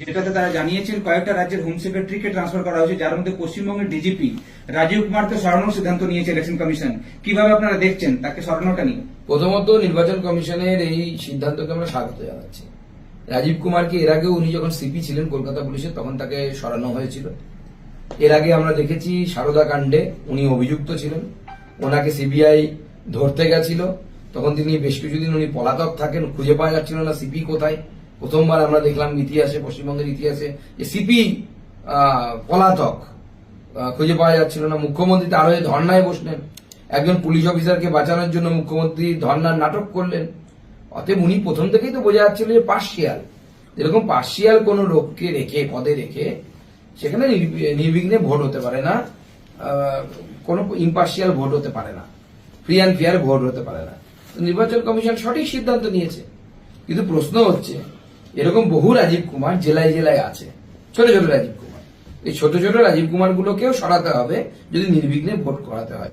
যেটাতে তারা জানিয়েছেন কয়েকটা রাজ্যের হোম সেক্রেটারিকে ট্রান্সফার করা হয়েছে, যার মধ্যে পশ্চিমবঙ্গের ডিজিপি রাজীব কুমারকে সরানোর সিদ্ধান্ত নিয়েছে ইলেকশন কমিশন কীভাবে আপনারা দেখছেন তাকে সরানোটা নিয়ে? প্রথমত নির্বাচন কমিশনের এই সিদ্ধান্তকে আমরা স্বাগত জানাচ্ছি। রাজীব কুমারকে এর আগেও উনি যখন সিপি ছিলেন কলকাতা পুলিশের, তখন তাকে সরানো হয়েছিল। এর আগে আমরা দেখেছি সারদা কাণ্ডে উনি অভিযুক্ত ছিলেন। ওনাকে সিবিআই ধরতে গেছিল। তখন তিনি বেশ কিছুদিন উনি পলাতক থাকেন, খুঁজে পাওয়া যাচ্ছিল না সিপি কোথায়। প্রথমবার আমরা দেখলাম ইতিহাসে, পশ্চিমবঙ্গের ইতিহাসে যে সিপি পলাতক খুঁজে পাওয়া যাচ্ছিল না। মুখ্যমন্ত্রী তার হয়ে ধর্নায় বসলেন। একজন পুলিশ অফিসারকে বাঁচানোর জন্য মুখ্যমন্ত্রী ধর্নার নাটক করলেন। অতএব উনি প্রথম থেকেই তো বোঝা যাচ্ছিল যে পার্শিয়াল। এরকম পার্শিয়াল কোন লোককে রেখে, পদে রেখে সেখানে নির্বিঘ্নে ভোট হতে পারে না কোনো ইম্পার্সিয়াল ভোট হতে পারে না ফ্রি অ্যান্ড ফেয়ার ভোট হতে পারে না। নির্বাচন কমিশন সঠিক সিদ্ধান্ত নিয়েছে। কিন্তু প্রশ্ন হচ্ছে এরকম বহু রাজীব কুমার জেলায় জেলায় আছে। ছোট ছোট রাজীব কুমার। এই ছোট ছোট রাজীব কুমার গুলোকেও সরাতে হবে, যদি নির্বিঘ্নে ভোট করাতে হয়।